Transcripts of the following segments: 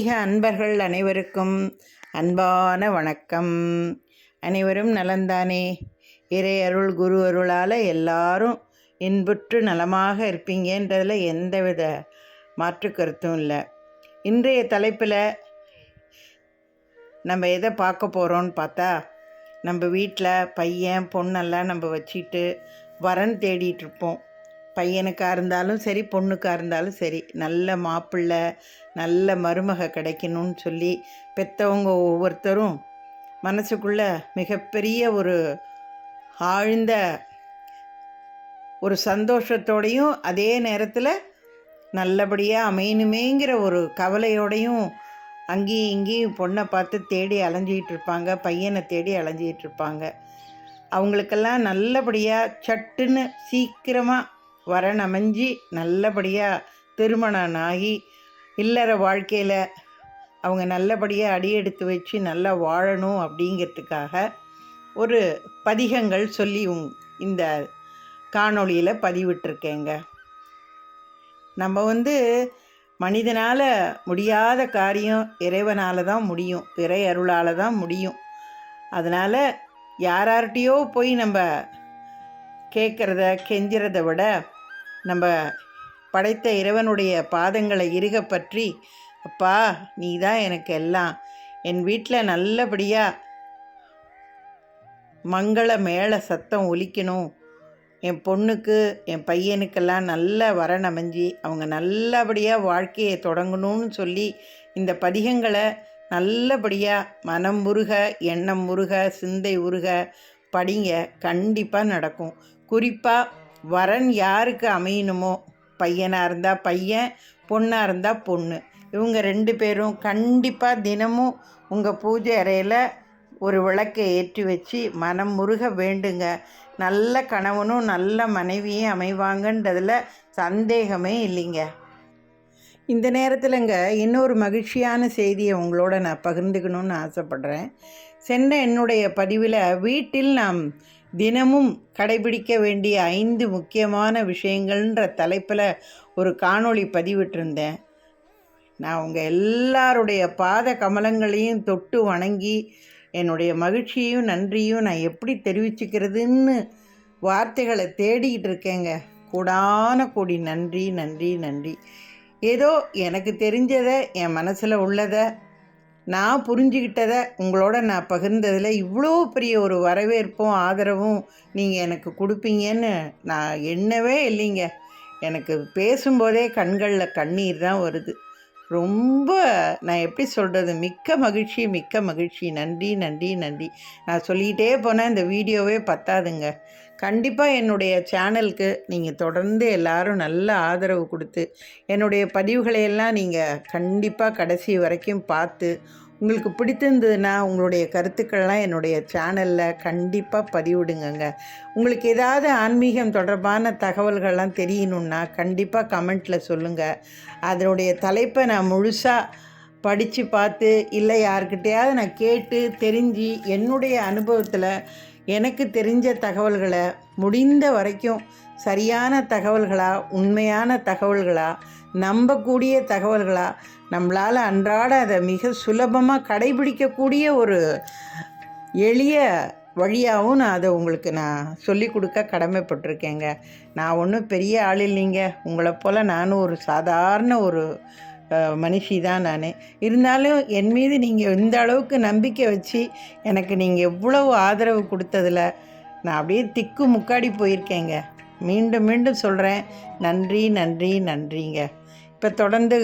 ஆன்மீக அன்பர்கள் அனைவருக்கும் அன்பான வணக்கம். அனைவரும் நலந்தானே? இறை அருள் குரு அருளால் எல்லாரும் இன்புற்று நலமாக இருப்பீங்கன்றதில் எந்தவித மாற்று கருத்தும் இல்லை. இன்றைய தலைப்பில் நம்ம எதை பார்க்க போகிறோன்னு பார்த்தா நம்ம வீட்டில் பையன் பொண்ணெல்லாம் நம்ம வச்சுட்டு வரன் தேடிட்டு இருப்போம். பையனுக்காக இருந்தாலும் சரி பொண்ணுக்காக இருந்தாலும் சரி நல்ல மாப்பிள்ளை நல்ல மருமக கிடைக்கணும்னு சொல்லி பெற்றவங்க ஒவ்வொருத்தரும் மனசுக்குள்ள மிகப்பெரிய ஒரு ஆழ்ந்த ஒரு சந்தோஷத்தோடையும் அதே நேரத்தில் நல்லபடியாக அமையணுமேங்கிற ஒரு கவலையோடையும் அங்கேயும் இங்கேயும் பொண்ணை பார்த்து தேடி அலைஞ்சிக்கிட்டு இருப்பாங்க பையனை தேடி அலைஞ்சிக்கிட்டு இருப்பாங்க. அவங்களுக்கெல்லாம் நல்லபடியாக சட்டுன்னு சீக்கிரமாக வரணமைஞ்சி நல்லபடியாக திருமணம் ஆகி இல்லற வாழ்க்கையில் அவங்க நல்லபடியாக அடியெடுத்து வச்சு நல்லா வாழணும் அப்படிங்கிறதுக்காக ஒரு பதிகங்கள் சொல்லி உங் இந்த காணொளியில் பதிவிட்டிருக்கேங்க. நம்ம வந்து மனிதனால் முடியாத காரியம் இறைவனால் தான் முடியும். இறை அருளால் தான் முடியும். அதனால் யார்கிட்டையோ போய் நம்ம கேட்குறத கெஞ்சுறத விட நம்ம படைத்த இறைவனுடைய பாதங்களை இறுக பற்றி அப்பா நீ தான் எனக்கு எல்லாம். என் வீட்டில் நல்லபடியாக மங்கள மேள சத்தம் ஒலிக்கணும். என் பொண்ணுக்கு என் பையனுக்கெல்லாம் நல்ல வரன் அமைஞ்சு அவங்க நல்லபடியாக வாழ்க்கையை தொடங்கணும்னு சொல்லி இந்த பதிகங்களை நல்லபடியாக மனம் முருக எண்ணம் முருக சிந்தை உருக படிங்க. கண்டிப்பாக நடக்கும். குறிப்பாக வரன் யாருக்கு அமையணுமோ? பையனாக இருந்தால் பையன் பொண்ணாக இருந்தால் பொண்ணு. இவங்க ரெண்டு பேரும் கண்டிப்பாக தினமும் உங்கள் பூஜை அறையில் ஒரு விளக்கை ஏற்றி வச்சு மனம் முருக வேண்டுங்க. நல்ல கணவனும் நல்ல மனைவியும் அமைவாங்கன்றதில் சந்தேகமே இல்லைங்க. இந்த நேரத்தில்ங்க இன்னொரு மகிழ்ச்சியான செய்தியை உங்களோட நான் பகிர்ந்துக்கணும்னு ஆசைப்படுறேன். சென்ற என்னுடைய பதிவில் வீட்டில் நாம் தினமும் கடைபிடிக்க வேண்டிய ஐந்து முக்கியமான விஷயங்கள்ன்ற தலைப்பில் ஒரு காணொளி பதிவிட்டிருந்தேன். நான் உங்கள் எல்லாருடைய பாத கமலங்களையும் தொட்டு வணங்கி என்னுடைய மகிழ்ச்சியும் நன்றியும் நான் எப்படி தெரிவிச்சுக்கிறதுன்னு வார்த்தைகளை தேடிக்கிட்டு இருக்கேங்க. கூடான கூடி நன்றி நன்றி நன்றி. ஏதோ எனக்கு தெரிஞ்சதை என் மனசில் உள்ளதை நான் புரிஞ்சுக்கிட்டதை உங்களோட நான் பகிர்ந்ததில் இவ்வளோ பெரிய ஒரு வரவேற்பும் ஆதரவும் நீங்கள் எனக்கு கொடுப்பீங்கன்னு நான் எண்ணவே இல்லைங்க. எனக்கு பேசும்போதே கண்களில் கண்ணீர் தான் வருது. ரொம்ப நான் எப்படி சொல்கிறது மிக்க மகிழ்ச்சி மிக்க மகிழ்ச்சி. நன்றி நன்றி நன்றி. நான் சொல்லிகிட்டே போனால் இந்த வீடியோவே பத்தாதுங்க. கண்டிப்பாக என்னுடைய சேனலுக்கு நீங்கள் தொடர்ந்து எல்லாரும் நல்ல ஆதரவு கொடுத்து என்னுடைய பதிவுகளையெல்லாம் நீங்கள் கண்டிப்பாக கடைசி வரைக்கும் பார்த்து உங்களுக்கு பிடித்திருந்ததுன்னா உங்களுடைய கருத்துக்கள்லாம் என்னுடைய சேனலில் கண்டிப்பாக பதிவிடுங்கங்க. உங்களுக்கு ஏதாவது ஆன்மீகம் தொடர்பான தகவல்கள்லாம் தெரியணுன்னா கண்டிப்பாக கமெண்ட்டில் சொல்லுங்கள் அதனுடைய தலைப்பை நான் முழுசாக படித்து பார்த்து இல்லை யார்கிட்டையாவது நான் கேட்டு தெரிஞ்சு என்னுடைய அனுபவத்தில் எனக்கு தெரிஞ்ச தகவல்களை முடிந்த வரைக்கும் சரியான தகவல்களா உண்மையான தகவல்களா நம்பக்கூடிய தகவல்களா நம்மளால் அன்றாட அதை மிக சுலபமாக கடைபிடிக்கக்கூடிய ஒரு எளிய வழியாகவும் நான் அதை உங்களுக்கு நான் சொல்லி கொடுக்க கடமைப்பட்டிருக்கேங்க. நான் ஒன்றும் பெரிய ஆள் இல்லைங்க. உங்களை போல் நானும் ஒரு சாதாரண ஒரு மனுஷி தான் நான். இருந்தாலும் என் மீது நீங்கள் இந்த அளவுக்கு நம்பிக்கை வச்சு எனக்கு நீங்கள் எவ்வளவு ஆதரவு கொடுத்ததில் நான் அப்படியே திக்கு முக்காடி போயிருக்கேங்க. மீண்டும் மீண்டும் சொல்கிறேன் நன்றி நன்றி நன்றிங்க. இப்போ தொடர்ந்து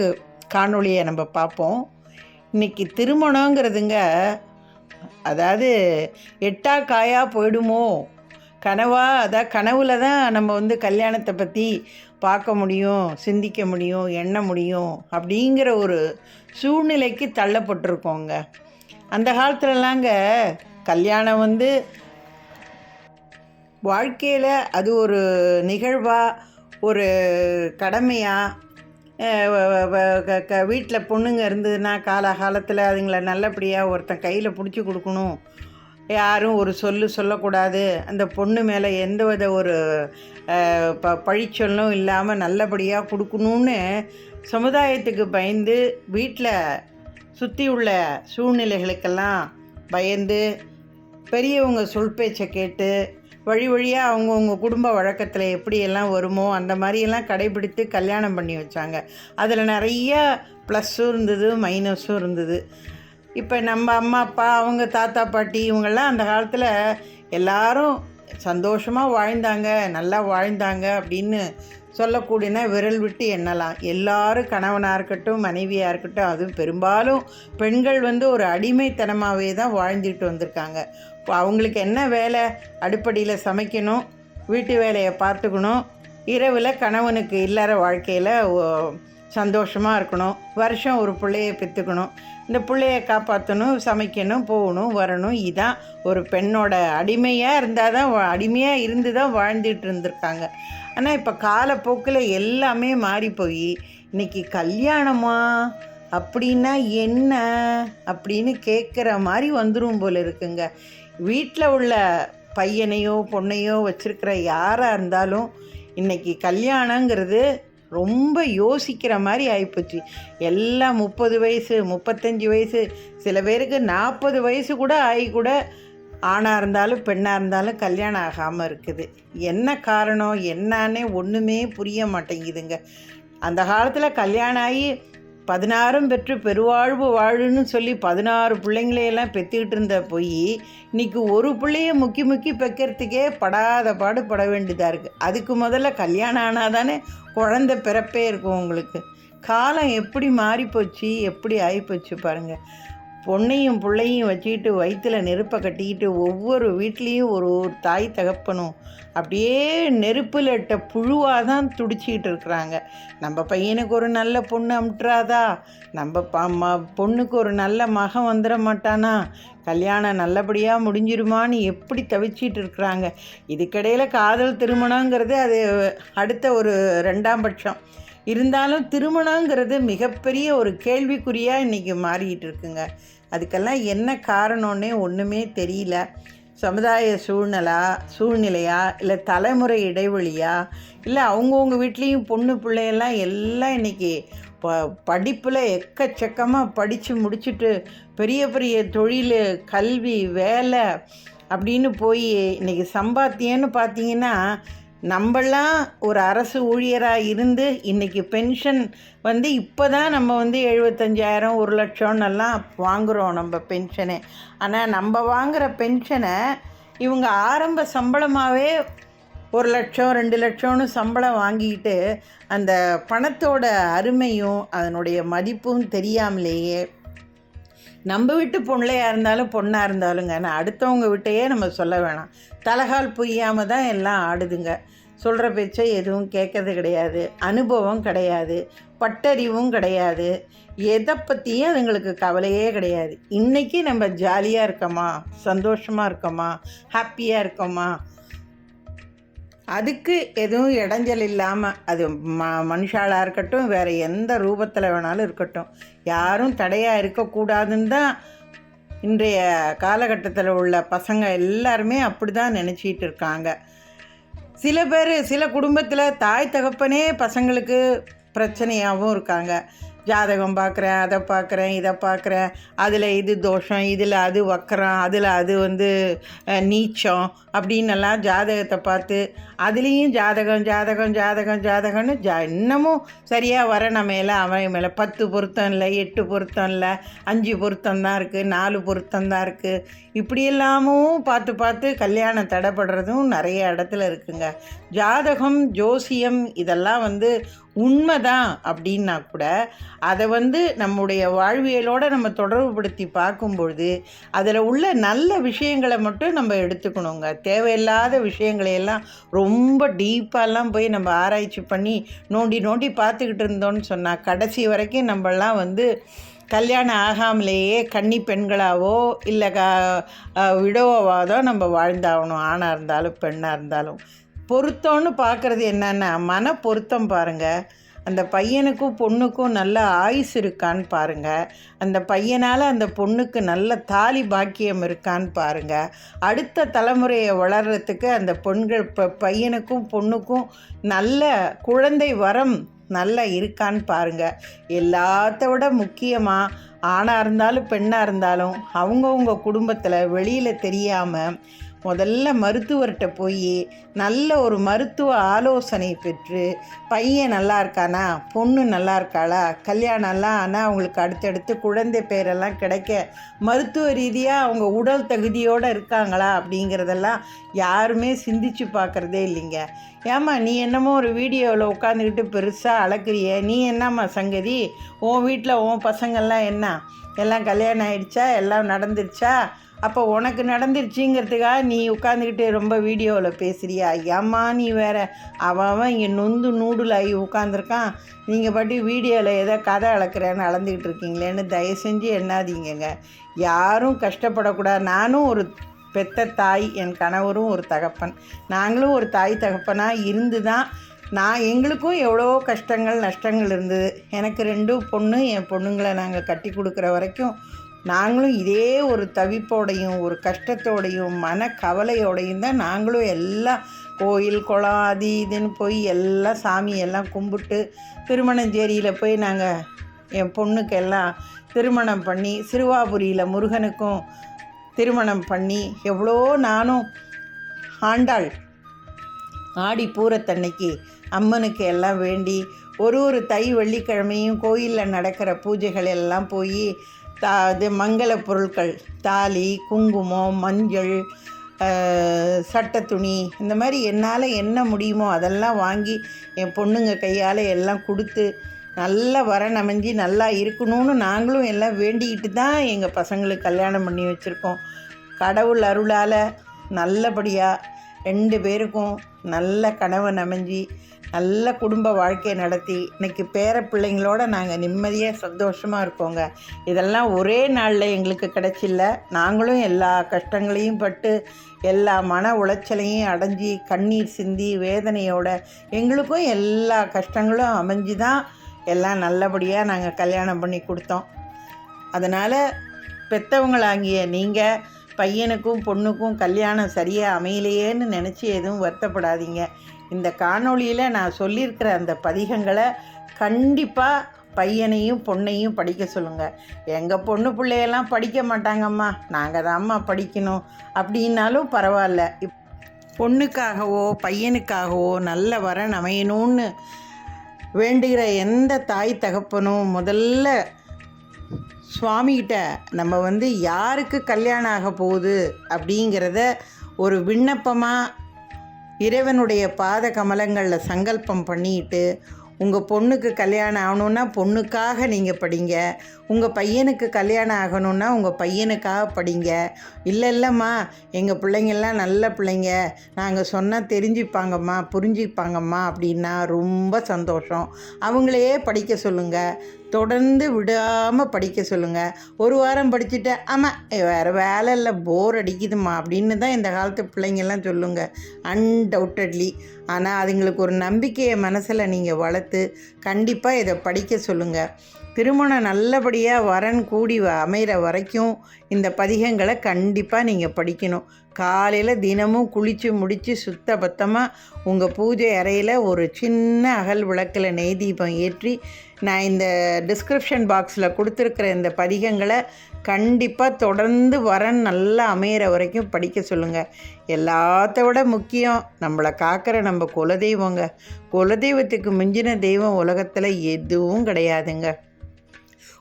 காணொளியை நம்ம பார்ப்போம். இன்றைக்கி திருமணங்கிறதுங்க அதாவது எட்டா காயாக போயிடுமோ? கனவா? அதான் கனவுல தான் நம்ம வந்து கல்யாணத்தை பற்றி பார்க்க முடியும் சிந்திக்க முடியும் எண்ண முடியும் அப்படிங்கிற ஒரு சூழ்நிலைக்கு தள்ளப்பட்டிருக்கோங்க. அந்த காலத்துலலாங்க கல்யாணம் வந்து வாழ்க்கையில் அது ஒரு நிகழ்வாக ஒரு கடமையாக வீட்டில் பொண்ணுங்க இருந்ததுன்னா காலகாலத்தில் அதுங்களை நல்லபடியாக ஒருத்தன் கையில் பிடிச்சி கொடுக்கணும். யாரும் ஒரு சொல்லு சொல்லக்கூடாது. அந்த பொண்ணு மேலே எந்த வித ஒரு ப பழிச்சொல்லும் இல்லாமல் நல்லபடியாக கொடுக்கணுன்னு சமுதாயத்துக்கு பயந்து வீட்டில் சுற்றி உள்ள சூழ்நிலைகளுக்கெல்லாம் பயந்து பெரியவங்க சொல் பேச்சை கேட்டு வழி வழியாக அவங்கவுங்க குடும்ப வழக்கத்தில் எப்படியெல்லாம் வருமோ அந்த மாதிரியெல்லாம் கடைபிடித்து கல்யாணம் பண்ணி வச்சாங்க. அதில் நிறைய ப்ளஸ்ஸும் இருந்தது மைனஸும் இருந்தது. இப்போ நம்ம அம்மா அப்பா அவங்க தாத்தா பாட்டி இவங்கெல்லாம் அந்த காலத்தில் எல்லாரும் சந்தோஷமாக வாழ்ந்தாங்க நல்லா வாழ்ந்தாங்க அப்படின்னு சொல்லக்கூடியன விரல் விட்டு எண்ணலாம். எல்லாரும் கணவனாக இருக்கட்டும் மனைவியாக இருக்கட்டும் அதுவும் பெரும்பாலும் பெண்கள் வந்து ஒரு அடிமைத்தனமாகவே தான் வாழ்ந்துட்டு வந்திருக்காங்க. இப்போ அவங்களுக்கு என்ன வேலை? அடுப்படியில் சமைக்கணும் வீட்டு வேலையை பார்த்துக்கணும். இரவில் கணவனுக்கு இல்லற வாழ்க்கையில் சந்தோஷமாக இருக்கணும். வருஷம் ஒரு பிள்ளைய பெற்றுக்கணும் இந்த பிள்ளைய காப்பாற்றணும் சமைக்கணும் போகணும் வரணும். இதான் ஒரு பெண்ணோட அடிமையாக இருந்தால் தான் அடிமையாக இருந்து தான் வாழ்ந்துட்டு இருந்திருக்காங்க. ஆனால் இப்போ காலப்போக்கில் எல்லாமே மாறி போய் இன்றைக்கி கல்யாணமா? அப்படின்னா என்ன? அப்படின்னு கேட்குற மாதிரி வந்துடும் போல இருக்குங்க. வீட்டில் உள்ள பையனையோ பொண்ணையோ வச்சுருக்கிற யாராக இருந்தாலும் இன்னைக்கு கல்யாணங்கிறது ரொம்ப யோசிக்கிற மாதிரி ஆகிப்போச்சு எல்லாம் முப்பது வயசு முப்பத்தஞ்சு வயசு சில பேருக்கு நாற்பது வயசு கூட ஆகி கூட ஆணாக இருந்தாலும் பெண்ணாக இருந்தாலும் கல்யாணம் ஆகாமல் இருக்குது. என்ன காரணம் என்னன்னே ஒன்றுமே புரிய மாட்டேங்குதுங்க. அந்த காலத்தில் கல்யாணம் ஆகி பதினாறும் பெற்று பெருவாழ்வு வாழுன்னு சொல்லி பதினாறு பிள்ளைங்களையெல்லாம் பெற்றுக்கிட்டு இருந்த போய் இன்றைக்கி ஒரு பிள்ளைய முக்கி முக்கி பெக்கிறதுக்கே படாத பாடு பட வேண்டியதாக இருக்குது அதுக்கு முதல்ல கல்யாணம் ஆனால் தானே குழந்த பிறப்பே இருக்கும் உங்களுக்கு. காலம் எப்படி மாறிப்போச்சு எப்படி ஆகிப்போச்சு பாருங்கள் பொண்ணையும் பிள்ளையும் வச்சுக்கிட்டு வயிற்றில் நெருப்பை கட்டிக்கிட்டு ஒவ்வொரு வீட்லேயும் ஒரு ஒரு தாய் தகப்பனும் அப்படியே நெருப்பில் இட்ட புழுவாக தான் துடிச்சிக்கிட்டு இருக்கிறாங்க. நம்ம பையனுக்கு ஒரு நல்ல பொண்ணு அமுட்டுறாதா? நம்ம ப ம பொண்ணுக்கு ஒரு நல்ல மகன் வந்துட மாட்டானா? கல்யாணம் நல்லபடியாக முடிஞ்சிருமான்னு எப்படி தவிச்சிட்டு இருக்கிறாங்க? இதுக்கிடையில் காதல் திருமணங்கிறது அது அடுத்த ஒரு ரெண்டாம் பட்சம். இருந்தாலும் திருமணங்கிறது மிகப்பெரிய ஒரு கேள்விக்குறியாக இன்றைக்கி மாறிக்கிட்டு இருக்குங்க. அதுக்கெல்லாம் என்ன காரணம்னே ஒன்றுமே தெரியல. சமுதாய சூழ்நிலா சூழ்நிலையா இல்லை தலைமுறை இடைவெளியா இல்லை அவங்கவுங்க வீட்லேயும் பொண்ணு பிள்ளையெல்லாம் எல்லாம் இன்றைக்கி ப படிப்பில் எக்கச்சக்கமாக படித்து முடிச்சுட்டு பெரிய பெரிய தொழில் கல்வி வேலை அப்படின்னு போய் இன்றைக்கி சம்பாத்தியன்னு பார்த்தீங்கன்னா நம்மளாம் ஒரு அரசு ஊழியராக இருந்து இன்றைக்கி பென்ஷன் வந்து இப்போ தான் நம்ம வந்து எழுபத்தஞ்சாயிரம் ஒரு லட்சம்னெல்லாம் வாங்குகிறோம் நம்ம பென்ஷனே ஆனால் நம்ம வாங்குகிற பென்ஷனை இவங்க ஆரம்ப சம்பளமாகவே ஒரு லட்சம் ரெண்டு லட்சம்னு சம்பளம் வாங்கிக்கிட்டு அந்த பணத்தோட அருமையும் அதனுடைய மதிப்பும் தெரியாமலேயே நம்ம வீட்டு பொண்ணையாக இருந்தாலும் பொண்ணாக இருந்தாலுங்க நான் அடுத்தவங்க விட்டையே நம்ம சொல்ல வேணாம். தலகால் புரியாமல் தான் எல்லாம் ஆடுதுங்க. சொல்கிற பேச்சை எதுவும் கேட்கறது கிடையாது. அனுபவம் கிடையாது. பட்டறிவும் கிடையாது. எதை பற்றியும் அதுங்களுக்கு கவலையே கிடையாது. இன்றைக்கி நம்ம ஜாலியாக இருக்கோமா? சந்தோஷமாக இருக்கோமா? ஹாப்பியாக இருக்கோமா? அதுக்கு எதுவும் இடைஞ்சல் இல்லாமல் அது ம மனுஷாலாக இருக்கட்டும் வேறு எந்த ரூபத்தில் வேணாலும் இருக்கட்டும். யாரும் தடையாக இருக்கக்கூடாதுன்னு தான் இன்றைய காலகட்டத்தில் உள்ள பசங்க எல்லாருமே அப்படி தான் நினச்சிட்டு இருக்காங்க. சில பேர் சில குடும்பத்தில் தாய் தகப்பனே பசங்களுக்கு பிரச்சனையாகவும் இருக்காங்க. ஜாதகம் பார்க்குறேன் அதை பார்க்குறேன் இதை பார்க்குறேன் அதில் இது தோஷம் இதில் அது வக்கரம் அதில் அது வந்து நீச்சம் அப்படின்னெல்லாம் ஜாதகத்தை பார்த்து அதுலேயும் ஜாதகம் ஜாதகம் ஜாதகம் ஜாதகம்னு ஜா இன்னமும் சரியாக வர நம்ம மேலே அவன் மேலே பத்து பொருத்தம் இல்லை எட்டு பொருத்தம் இல்லை அஞ்சு பொருத்தம் தான் இருக்குது நாலு பொருத்தம் தான் இருக்குது இப்படியெல்லாமும் பார்த்து பார்த்து கல்யாணம் தடைப்படுறதும் நிறைய இடத்துல இருக்குங்க. ஜாதகம் ஜோசியம் இதெல்லாம் வந்து உண்மைதான் அப்படின்னா கூட அதை வந்து நம்முடைய வாழ்வியலோடு நம்ம தொடர்புபடுத்தி பார்க்கும்பொழுது அதில் உள்ள நல்ல விஷயங்களை மட்டும் நம்ம எடுத்துக்கணுங்க. தேவையில்லாத விஷயங்களையெல்லாம் ரொம்ப டீப்பாலாம் போய் நம்ம ஆராய்ச்சி பண்ணி நோண்டி நோண்டி பார்த்துக்கிட்டு இருந்தோம்னு சொன்னால் கடைசி வரைக்கும் நம்மலாம் வந்து கல்யாணம் ஆகாமலேயே கன்னி பெண்களாவோ இல்லை க விடோவாவோ நம்ம வாழ்ந்தாகணும். ஆணாக இருந்தாலும் பெண்ணாக இருந்தாலும். பொருத்தம்னு பார்க்குறது என்னென்னா மன பொருத்தம் பாருங்கள் அந்த பையனுக்கும் பொண்ணுக்கும் நல்ல ஆயுஸ் இருக்கான்னு பாருங்கள் அந்த பையனால் அந்த பொண்ணுக்கு நல்ல தாலி பாக்கியம் இருக்கான்னு பாருங்கள் அடுத்த தலைமுறையை வளர்கிறதுக்கு அந்த பெண்கள் இப்போ பையனுக்கும் பொண்ணுக்கும் நல்ல குழந்தை வரம் நல்லா இருக்கான்னு பாருங்கள் எல்லாத்த விட முக்கியமாக ஆணாக இருந்தாலும் பெண்ணாக இருந்தாலும் அவங்கவுங்க குடும்பத்தில் வெளியில் தெரியாமல் முதல்ல மருத்துவர்கிட்ட போய் நல்ல ஒரு மருத்துவ ஆலோசனை பெற்று பையன் நல்லா இருக்கானா பொண்ணு நல்லா இருக்காளா கல்யாணம்லாம் ஆனால் அவங்களுக்கு அடுத்தடுத்து குழந்தை பேரெல்லாம் கிடைக்க மருத்துவ ரீதியாக அவங்க உடல் தகுதியோடு இருக்காங்களா அப்படிங்கிறதெல்லாம் யாருமே சிந்திச்சு பார்க்குறதே இல்லைங்க. ஏம்மா நீ என்னமோ ஒரு வீடியோவில் உட்காந்துக்கிட்டு பெருசாக அளக்குறிய நீ என்னம்மா சங்கதி? உன் வீட்டில் உன் பசங்கள்லாம் என்ன? எல்லாம் கல்யாணம் ஆயிடுச்சா? எல்லாம் நடந்துருச்சா? அப்போ உனக்கு நடந்துருச்சுங்கிறதுக்காக நீ உட்காந்துக்கிட்டு ரொம்ப வீடியோவில் பேசுகிறியா ஏம்மா நீ வேற. அவன் அவன் இங்கே நொந்து நூடுல் ஆகி உட்காந்துருக்கான் நீங்கள் பாட்டி வீடியோவில் ஏதோ கதை அளக்குறேன்னு அளந்துக்கிட்டு இருக்கீங்களேன்னு தயவு செஞ்சு எண்ணாதீங்கங்க. யாரும் கஷ்டப்படக்கூடாது. நானும் ஒரு பெத்த தாய் என் கணவரும் ஒரு தகப்பன். நாங்களும் ஒரு தாய் தகப்பனாக இருந்து தான் நான் எங்களுக்கும் எவ்வளோ கஷ்டங்கள் நஷ்டங்கள் இருந்தது. எனக்கு ரெண்டும் பொண்ணு என் பொண்ணுங்களை நாங்கள் கட்டி கொடுக்குற வரைக்கும் நாங்களும் இதே ஒரு தவிப்போடையும் ஒரு கஷ்டத்தோடையும் மன கவலையோடையும் தான் நாங்களும் எல்லாம் கோயில் குளம் அது இதுன்னு போய் எல்லாம் சாமியெல்லாம் கும்பிட்டு திருமணஞ்சேரியில் போய் நாங்கள் என் பொண்ணுக்கெல்லாம் திருமணம் பண்ணி சிறுவாபுரியில் முருகனுக்கும் திருமணம் பண்ணி எவ்வளோ நானும் ஆண்டாள். ஆடி பூரத்தன்னைக்கு அம்மனுக்கு எல்லாம் வேண்டி ஒரு ஒரு தை வெள்ளிக்கிழமையும் கோயிலில் நடக்கிற பூஜைகள் எல்லாம் போய் தா இது மங்கள பொருட்கள் தாலி குங்குமம் மஞ்சள் சட்டை துணி இந்த மாதிரி என்னால் என்ன முடியுமோ அதெல்லாம் வாங்கி என் பொண்ணுங்க கையால் எல்லாம் கொடுத்து நல்லா வரன் அமைஞ்சு நல்லா இருக்கணும்னு நாங்களும் எல்லாம் வேண்டிக்கிட்டு தான் எங்கள் பசங்களுக்கு கல்யாணம் பண்ணி வச்சுருக்கோம். கடவுள் அருளால் நல்லபடியாக ரெண்டு பேருக்கும் நல்ல கணவன் அமைஞ்சு நல்ல குடும்ப வாழ்க்கையை நடத்தி இன்றைக்கி பேர பிள்ளைங்களோட நாங்கள் நிம்மதியாக சந்தோஷமாக இருப்போங்க இதெல்லாம் ஒரே நாளில் எங்களுக்கு கிடச்சில்ல. நாங்களும் எல்லா கஷ்டங்களையும் பட்டு எல்லா மன உளைச்சலையும் அடைஞ்சி கண்ணீர் சிந்தி வேதனையோட எங்களுக்கும் எல்லா கஷ்டங்களும் அமைஞ்சு தான் எல்லாம் நல்லபடியாக நாங்கள் கல்யாணம் பண்ணி கொடுத்தோம். அதனால் பெற்றவங்களாகிய நீங்கள் பையனுக்கும் பொண்ணுக்கும் கல்யாணம் சரியாக அமையலையேன்னு நினச்சி எதுவும் வருத்தப்படாதீங்க. இந்த காணொளியில் நான் சொல்லியிருக்கிற அந்த பதிகங்களை கண்டிப்பாக பையனையும் பொண்ணையும் படிக்க சொல்லுங்கள் எங்கள் பொண்ணு பிள்ளையெல்லாம் படிக்க மாட்டாங்கம்மா. நாங்கள் தான்ம்மா படிக்கணும். அப்படின்னாலும் பரவாயில்ல. இப் பொண்ணுக்காகவோ பையனுக்காகவோ நல்ல வரன் அமையணும்னு வேண்டுகிற எந்த தாய் தகப்பனும் முதல்ல சுவாமிகிட்ட நம்ம வந்து யாருக்கு கல்யாணம் ஆக போகுது அப்படிங்கிறத ஒரு விண்ணப்பமாக இறைவனுடைய பாத கமலங்களில் சங்கல்பம் பண்ணிட்டு உங்கள் பொண்ணுக்கு கல்யாணம் ஆகணுன்னா பொண்ணுக்காக நீங்கள் படிங்க உங்கள் பையனுக்கு கல்யாணம் ஆகணுன்னா உங்கள் பையனுக்காக படிங்க. இல்லை இல்லைம்மா எங்கள் பிள்ளைங்கள்லாம் நல்ல பிள்ளைங்க. நாங்கள் சொன்னால் தெரிஞ்சுப்பாங்கம்மா புரிஞ்சுப்பாங்கம்மா அப்படின்னா ரொம்ப சந்தோஷம். அவங்களையே படிக்க சொல்லுங்கள் தொடர்ந்து விடாமல் படிக்க சொல்லுங்கள் ஒரு வாரம் படிச்சுட்டு ஆமாம் வேறு வேலை இல்லை போர் அடிக்குதுமா அப்படின்னு தான் இந்த காலத்து பிள்ளைங்கள்லாம் சொல்லுங்கள் அன்டவுட்டட்லி ஆனால் அதுங்களுக்கு ஒரு நம்பிக்கையை மனசில் நீங்கள் வளர்த்து கண்டிப்பாக இதை படிக்க சொல்லுங்கள் திருமணம் நல்லபடியாக வரன் கூடி அமைகிற வரைக்கும் இந்த பதிகங்களை கண்டிப்பாக நீங்கள் படிக்கணும். காலையில் தினமும் குளித்து முடித்து சுத்த பத்தமாக உங்கள் பூஜை அறையில் ஒரு சின்ன அகல் விளக்கில் நெய் தீபம் ஏற்றி நான் இந்த டிஸ்கிரிப்ஷன் பாக்ஸில் கொடுத்துருக்குற இந்த பதிகங்களை கண்டிப்பாக தொடர்ந்து வரன் நல்லா அமையிற வரைக்கும் படிக்க சொல்லுங்கள் எல்லாத்த விட முக்கியம் நம்மளை காக்கிற நம்ம குலதெய்வங்க. குலதெய்வத்துக்கு மிஞ்சின தெய்வம் உலகத்தில் எதுவும் கிடையாதுங்க.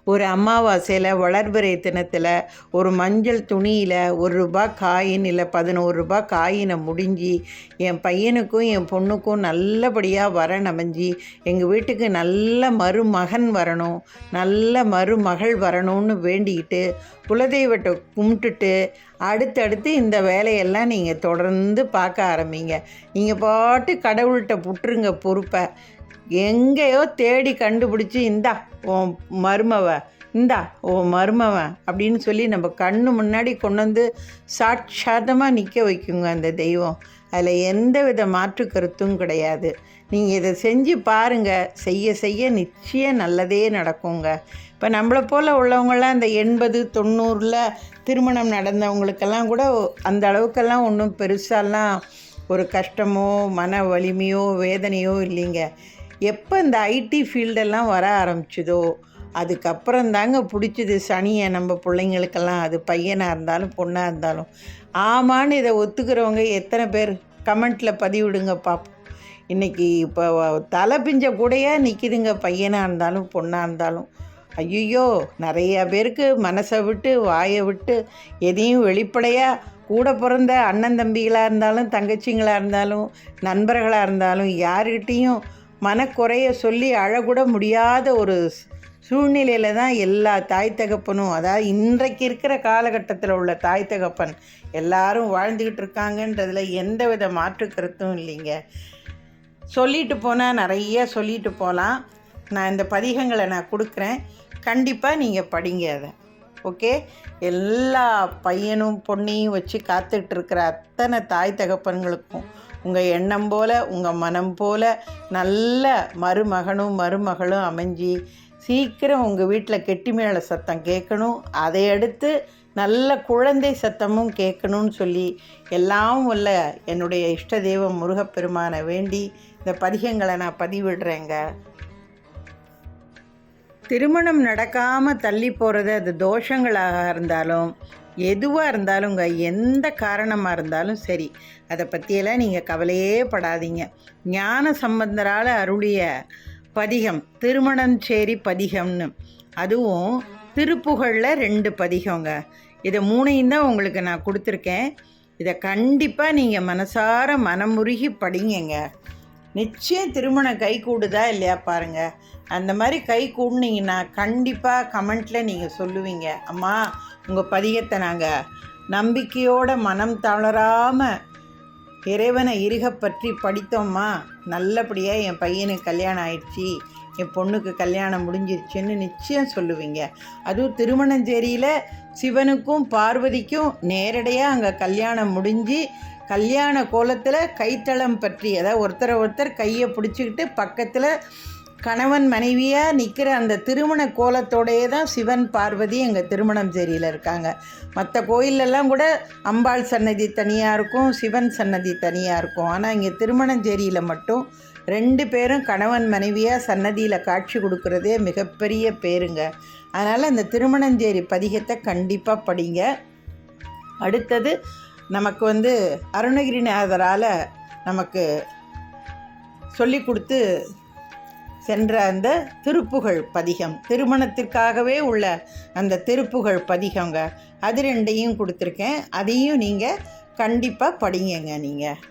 ஒரு அமாவாசையில் வளர்பிறை தினத்தில் ஒரு மஞ்சள் துணியில் ஒரு ரூபா காயின் இல்லை பதினோரு ரூபா காயினை முடிஞ்சு என் பையனுக்கும் என் பொண்ணுக்கும் நல்லபடியாக வரன் அமைஞ்சி எங்கள் வீட்டுக்கு நல்ல மருமகன் வரணும் நல்ல மருமகள் வரணும்னு வேண்டிக்கிட்டு குலதெய்வத்தை கும்பிட்டுட்டு அடுத்தடுத்து இந்த வேலையெல்லாம் நீங்கள் தொடர்ந்து பார்க்க ஆரம்பிங்க. நீங்கள் பாட்டு கடவுள்கிட்ட புட்டுருங்க பொறுப்பை. எங்கேயோ தேடி கண்டுபிடிச்சி இந்தா உன் மருமவ இந்தா ஓ மருமவன் அப்படின்னு சொல்லி நம்ம கண்ணு முன்னாடி கொண்டு வந்து சாட்சாதமாக நிற்க வைக்குங்க அந்த தெய்வம். அதில் எந்த வித மாற்று கருத்தும் கிடையாது. நீங்கள் இதை செஞ்சு பாருங்கள் செய்ய செய்ய நிச்சயம் நல்லதே நடக்குங்க. இப்போ நம்மளை போல் உள்ளவங்களாம் இந்த எண்பது தொண்ணூறில் திருமணம் நடந்தவங்களுக்கெல்லாம் கூட அந்த அளவுக்கெல்லாம் ஒன்றும் பெருசாலாம் ஒரு கஷ்டமோ மன வலிமையோ வேதனையோ இல்லைங்க. எப்போ இந்த ஐடி ஃபீல்டெல்லாம் வர ஆரம்பிச்சதோ அதுக்கப்புறம் தாங்க பிடிச்சது சனியை நம்ம பிள்ளைங்களுக்கெல்லாம். அது பையனாக இருந்தாலும் பொண்ணாக இருந்தாலும். ஆமான்னு இதை ஒத்துக்கிறவங்க எத்தனை பேர்? கமெண்ட்டில் பதிவிடுங்க பார்ப்போம் இன்றைக்கி இப்போ தலை பிஞ்ச கூடையே நிற்கிதுங்க பையனாக இருந்தாலும் பொண்ணாக இருந்தாலும். ஐயோ நிறையா பேருக்கு மனசை விட்டு வாயை விட்டு எதையும் வெளிப்படையாக கூட பிறந்த அண்ணன் தம்பிகளாக இருந்தாலும் தங்கச்சிங்களாக இருந்தாலும் நண்பர்களாக இருந்தாலும் யாருக்கிட்டேயும் மனக்குறைய சொல்லி அழகூட முடியாத ஒரு சூழ்நிலையில் தான் எல்லா தாய் தகப்பனும் அதாவது இன்றைக்கு இருக்கிற காலகட்டத்தில் உள்ள தாய் தகப்பன் எல்லாரும் வாழ்ந்துக்கிட்டு இருக்காங்கன்றதில் எந்த வித மாற்று கருத்தும் இல்லைங்க. சொல்லிட்டு போனால் நிறைய சொல்லிட்டு போகலாம் நான் இந்த பதிகங்களை நான் கொடுக்குறேன். கண்டிப்பாக நீங்கள் படிங்க அதை. ஓகே? எல்லா பையனும் பொண்ணையும் வச்சு காத்துக்கிட்டு இருக்கிற அத்தனை தாய் தகப்பன்களுக்கும் உங்கள் எண்ணம் போல் உங்கள் மனம் போல் நல்ல மருமகனும் மருமகளும் அமைஞ்சி சீக்கிரம் உங்கள் வீட்டில் கெட்டி மேள சத்தம் கேட்கணும். அதை அடுத்து நல்ல குழந்தை சத்தமும் கேட்கணும்னு சொல்லி எல்லாம் உள்ள என்னுடைய இஷ்ட தெய்வம் முருகப்பெருமானை வேண்டி இந்த பதிகங்களை நான் பதிவிடுறேங்க. திருமணம் நடக்காமல் தள்ளி போகிறது அது தோஷங்களாக இருந்தாலும் எதுவாக இருந்தாலுங்க எந்த காரணமாக இருந்தாலும் சரி அதை பற்றியெல்லாம் நீங்கள் கவலையே படாதீங்க. ஞான சம்பந்தரால் அருளிய பதிகம் திருமணஞ்சேரி பதிகம்னு. அதுவும் திருப்புகழில் ரெண்டு பதிகங்க. இதை மூணையும் தான் உங்களுக்கு நான் கொடுத்துருக்கேன். இதை கண்டிப்பாக நீங்கள் மனசார மனமுருகி படிங்கங்க. நிச்சயம் திருமணம் கை கூடுதா இல்லையா பாருங்கள் அந்த மாதிரி கை கூடுனீங்கன்னா கண்டிப்பாக கமெண்ட்டில் நீங்கள் சொல்லுவீங்க. அம்மா உங்கள் பதிகத்தை நாங்கள் நம்பிக்கையோட மனம் தளராமல் இறைவனை இருக பற்றி படித்தோம்மா. நல்லபடியாக என் பையனுக்கு கல்யாணம் ஆயிடுச்சு என் பொண்ணுக்கு கல்யாணம் முடிஞ்சிருச்சுன்னு நிச்சயம் சொல்லுவீங்க. அதுவும் திருமணஞ்சேரியில் சிவனுக்கும் பார்வதிக்கும் நேரடியாக அங்கே கல்யாணம் முடிஞ்சு கல்யாண கோலத்தில் கைத்தளம் பற்றி அதாவது ஒருத்தரை ஒருத்தர் கையை பிடிச்சிக்கிட்டு பக்கத்தில் கணவன் மனைவியாக நிற்கிற அந்த திருமண கோலத்தோடையே தான் சிவன் பார்வதி எங்கள் திருமணம் சேரியில் இருக்காங்க. மற்ற கோயிலெல்லாம் கூட அம்பாள் சன்னதி தனியாக இருக்கும் சிவன் சன்னதி தனியாக இருக்கும். ஆனால் இங்கே திருமணஞ்சேரியில் மட்டும் ரெண்டு பேரும் கணவன் மனைவியாக சன்னதியில் காட்சி கொடுக்குறதே மிகப்பெரிய பேருங்க. அதனால் அந்த திருமணஞ்சேரி பதிகத்தை கண்டிப்பாக படிங்க. அடுத்தது நமக்கு வந்து அருணகிரிநாதரால் நமக்கு சொல்லி கொடுத்து சென்ற அந்த திருப்புகழ் பதிகம். திருமணத்திற்காகவே உள்ள அந்த திருப்புகழ் பதிகங்க. அது ரெண்டையும் கொடுத்துருக்கேன். அதையும் நீங்கள் கண்டிப்பாக படிங்கங்க நீங்கள்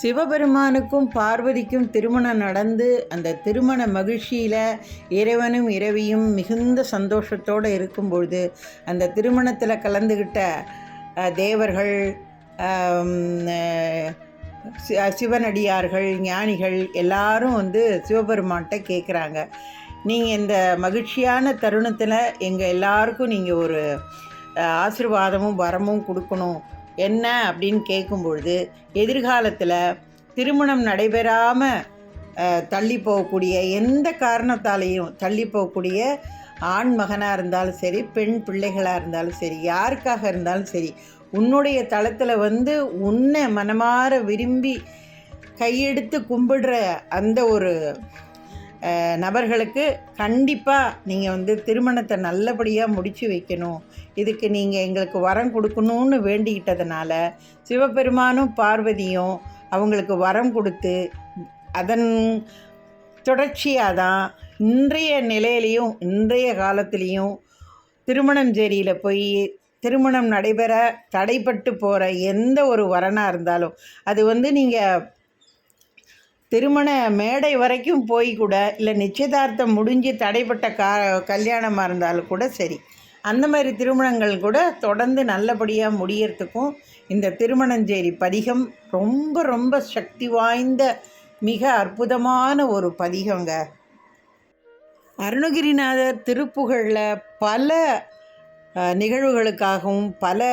சிவபெருமானுக்கும் பார்வதிக்கும் திருமணம் நடந்து அந்த திருமண மகிழ்ச்சியில் இறைவனும் இரவியும் மிகுந்த சந்தோஷத்தோடு இருக்கும்பொழுது அந்த திருமணத்தில் கலந்துக்கிட்ட தேவர்கள் சிவனடியார்கள் ஞானிகள் எல்லாரும் வந்து சிவபெருமான்கிட்ட கேட்குறாங்க நீங்கள் இந்த மகிழ்ச்சியான தருணத்தில் எங்கள் எல்லாருக்கும் நீங்கள் ஒரு ஆசிர்வாதமும் வரமும் கொடுக்கணும். என்ன அப்படின்னு கேட்கும்பொழுது எதிர்காலத்தில் திருமணம் நடைபெறாமல் தள்ளி போகக்கூடிய எந்த காரணத்தாலேயும் தள்ளி போகக்கூடிய ஆண் மகனாக இருந்தாலும் சரி பெண் பிள்ளைகளாக இருந்தாலும் சரி யாருக்காக இருந்தாலும் சரி உன்னுடைய தளத்தில் வந்து உன்னை மனமாற விரும்பி கையெடுத்து கும்பிடுற அந்த ஒரு நபர்களுக்கு கண்டிப்பாக நீங்கள் வந்து திருமணத்தை நல்லபடியாக முடித்து வைக்கணும். இதுக்கு நீங்கள் எங்களுக்கு வரம் கொடுக்கணும்னு வேண்டிக்கிட்டதுனால சிவபெருமானும் பார்வதியும் அவங்களுக்கு வரம் கொடுத்து அதன் தொடர்ச்சியாக தான் இன்றைய நிலையிலையும் இன்றைய காலத்துலேயும் திருமணஞ்சேரியில் போய் திருமணம் நடைபெற தடைப்பட்டு போகிற எந்த ஒரு வரனாக இருந்தாலும் அது வந்து நீங்கள் திருமண மேடை வரைக்கும் போய் கூட இல்லை நிச்சயதார்த்தம் முடிஞ்சு தடைப்பட்ட கா கல்யாணமாக இருந்தாலும் கூட சரி. அந்த மாதிரி திருமணங்கள் கூட தொடர்ந்து நல்லபடியாக முடியறதுக்கும் இந்த திருமணஞ்சேரி பதிகம் ரொம்ப ரொம்ப சக்தி வாய்ந்த மிக அற்புதமான ஒரு பதிகங்க. அருணகிரிநாதர் திருப்புகழில் பல நிகழ்வுகளுக்காகவும் பல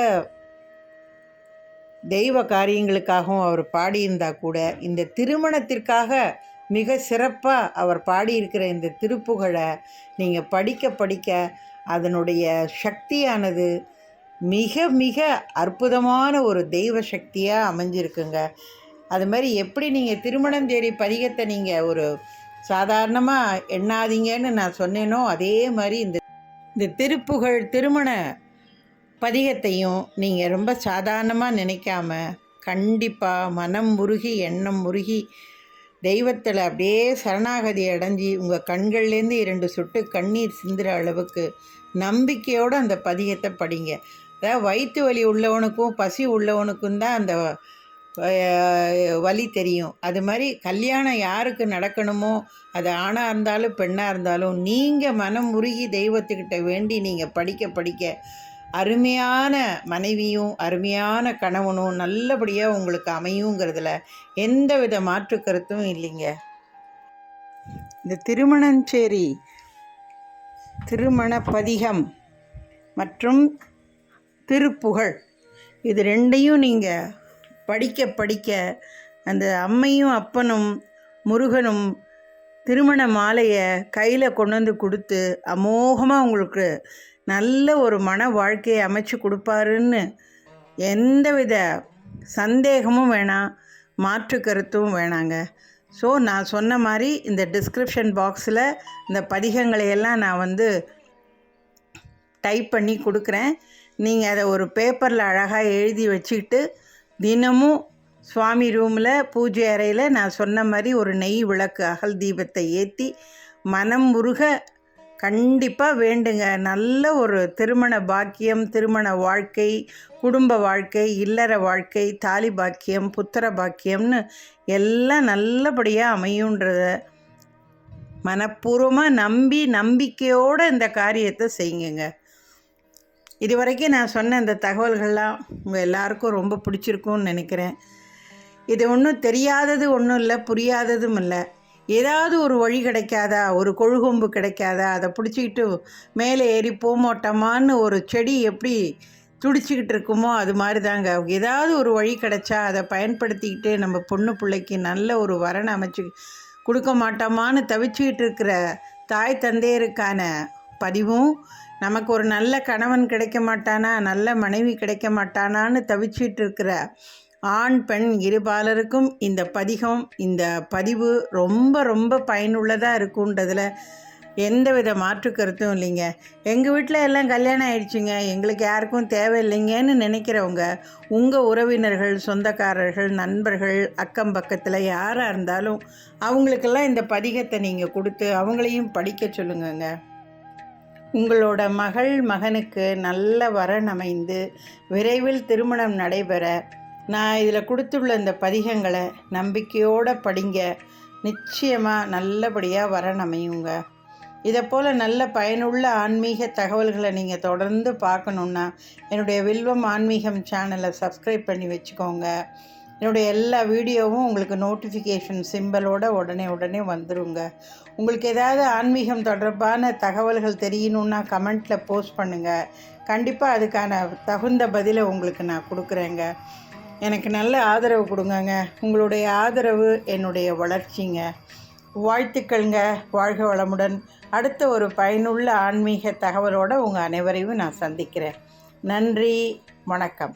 தெய்வ காரியங்களுக்காகவும் அவர் பாடியிருந்தால் கூட இந்த திருமணத்திற்காக மிக சிறப்பாக அவர் பாடியிருக்கிற இந்த திருப்புகழை நீங்கள் படிக்க படிக்க அதனுடைய சக்தியானது மிக மிக அற்புதமான ஒரு தெய்வ சக்தியாக அமைஞ்சிருக்குங்க. அது மாதிரி எப்படி நீங்கள் திருமணம் தேடி பதிகத்தை நீங்கள் ஒரு சாதாரணமாக எண்ணாதீங்கன்னு நான் சொன்னேனோ அதே மாதிரி இந்த இந்த திருப்புகழ் திருமண பதிகத்தையும் நீங்கள் ரொம்ப சாதாரணமாக நினைக்காம கண்டிப்பாக மனம் முருகி எண்ணம் முருகி தெய்வத்தில் அப்படியே சரணாகதி அடைஞ்சி உங்கள் கண்கள்லேருந்து இரண்டு சொட்டு கண்ணீர் சிந்துற அளவுக்கு நம்பிக்கையோடு அந்த பதிகத்தை படிங்க. அதாவது வயிற்று வலி உள்ளவனுக்கும் பசி உள்ளவனுக்கும் தான் அந்த வழி தெரியும். அது மாதிரி கல்யாணம் யாருக்கு நடக்கணுமோ அது ஆணாக இருந்தாலும் பெண்ணாக இருந்தாலும் நீங்கள் மனம் உருகி தெய்வத்துக்கிட்ட வேண்டி நீங்கள் படிக்க படிக்க அருமையான மனைவியும் அருமையான கணவனும் நல்லபடியாக உங்களுக்கு அமையுங்கிறதுல எந்தவித மாற்று கருத்தும் இல்லைங்க. இந்த திருமணஞ்சேரி திருமண பதிகம் மற்றும் திருப்புகழ் இது ரெண்டையும் நீங்கள் படிக்க படிக்க அந்த அம்மையும் அப்பனும் முருகனும் திருமண மாலையை கையில் கொண்டு வந்து கொடுத்து அமோகமாக உங்களுக்கு நல்ல ஒரு மன வாழ்க்கையை அமைச்சு கொடுப்பாருன்னு எந்தவித சந்தேகமும் வேணாம் மாற்று கருத்தும் வேணாங்க. ஸோ நான் சொன்ன மாதிரி இந்த டிஸ்கிரிப்ஷன் பாக்ஸில் இந்த பதிகங்களை எல்லாம் நான் வந்து டைப் பண்ணி கொடுக்குறேன். நீங்கள் அதை ஒரு பேப்பரில் அழகாக எழுதி வச்சுக்கிட்டு தினமும் சுவாமி ரூமில் பூஜை அறையில் நான் சொன்ன மாதிரி ஒரு நெய் விளக்கு அகல் தீபத்தை ஏற்றி மனம் முருக கண்டிப்பாக வேண்டுங்க. நல்ல ஒரு திருமண பாக்கியம் திருமண வாழ்க்கை குடும்ப வாழ்க்கை இல்லற வாழ்க்கை தாலி பாக்கியம் புத்திர பாக்கியம்னு எல்லாம் நல்லபடியாக அமையுன்றத மனப்பூர்வமாக நம்பி நம்பிக்கையோடு இந்த காரியத்தை செய்யுங்க. இது வரைக்கும் நான் சொன்ன இந்த தகவல்கள்லாம் உங்கள் எல்லாருக்கும் ரொம்ப பிடிச்சிருக்கும்னு நினைக்கிறேன். இது ஒன்றும் தெரியாதது ஒன்றும் இல்லை புரியாததும் இல்லை. ஏதாவது ஒரு வழி கிடைக்காதா? ஒரு கொழுகொம்பு கிடைக்காதா? அதை பிடிச்சிக்கிட்டு மேலே ஏறி போமோட்டமான்னு ஒரு செடி எப்படி துடிச்சிக்கிட்டு இருக்குமோ அது மாதிரி தாங்க ஏதாவது ஒரு வழி கிடைச்சா அதை பயன்படுத்திக்கிட்டு நம்ம பொண்ணு பிள்ளைக்கு நல்ல ஒரு வரனை அமைச்சு கொடுக்க மாட்டோமான்னு தவிச்சுக்கிட்டு இருக்கிற தாய் தந்தையருக்கான பதிவும் நமக்கு ஒரு நல்ல கணவன் கிடைக்க மாட்டானா? நல்ல மனைவி கிடைக்க மாட்டானான்னு தவிச்சிட்டு இருக்கிற ஆண் பெண் இருபாலருக்கும் இந்த பதிகம் இந்த பதிவு ரொம்ப ரொம்ப பயனுள்ளதாக இருக்குன்றதில் எந்தவித மாற்று கருத்தும் இல்லைங்க. எங்கள் வீட்டில் எல்லாம் கல்யாணம் ஆயிடுச்சுங்க. எங்களுக்கு யாருக்கும் தேவையில்லைங்கன்னு நினைக்கிறவங்க உங்கள் உறவினர்கள் சொந்தக்காரர்கள் நண்பர்கள் அக்கம் பக்கத்தில் யாராக இருந்தாலும் அவங்களுக்கெல்லாம் இந்த பதிகத்தை நீங்கள் கொடுத்து அவங்களையும் படிக்க சொல்லுங்கங்க. உங்களோட மகள் மகனுக்கு நல்ல வரன் அமைந்து விரைவில் திருமணம் நடைபெற நான் இதில் கொடுத்துள்ள இந்த பதிகங்களை நம்பிக்கையோடு படிங்க. நிச்சயமாக நல்லபடியாக வரன் அமையுங்க. இதை போல் நல்ல பயனுள்ள ஆன்மீக தகவல்களை நீங்கள் தொடர்ந்து பார்க்கணுன்னா என்னுடைய வில்வம் ஆன்மீகம் சேனலை சப்ஸ்கிரைப் பண்ணி வச்சுக்கோங்க. என்னுடைய எல்லா வீடியோவும் உங்களுக்கு நோட்டிஃபிகேஷன் சிம்பலோட உடனே உடனே வந்துருங்க. உங்களுக்கு ஏதாவது ஆன்மீகம் தொடர்பான தகவல்கள் தெரியணுன்னா கமெண்ட்டில் போஸ்ட் பண்ணுங்கள் கண்டிப்பாக அதுக்கான தகுந்த பதிலை உங்களுக்கு நான் கொடுக்குறேங்க. எனக்கு நல்ல ஆதரவு கொடுங்கங்க. உங்களுடைய ஆதரவு என்னுடைய வளர்ச்சிங்க. வாழ்த்துக்கள்ங்க. வாழ்க வளமுடன். அடுத்த ஒரு பயனுள்ள ஆன்மீக தகவலோடு உங்கள் அனைவரையும் நான் சந்திக்கிறேன். நன்றி. வணக்கம்.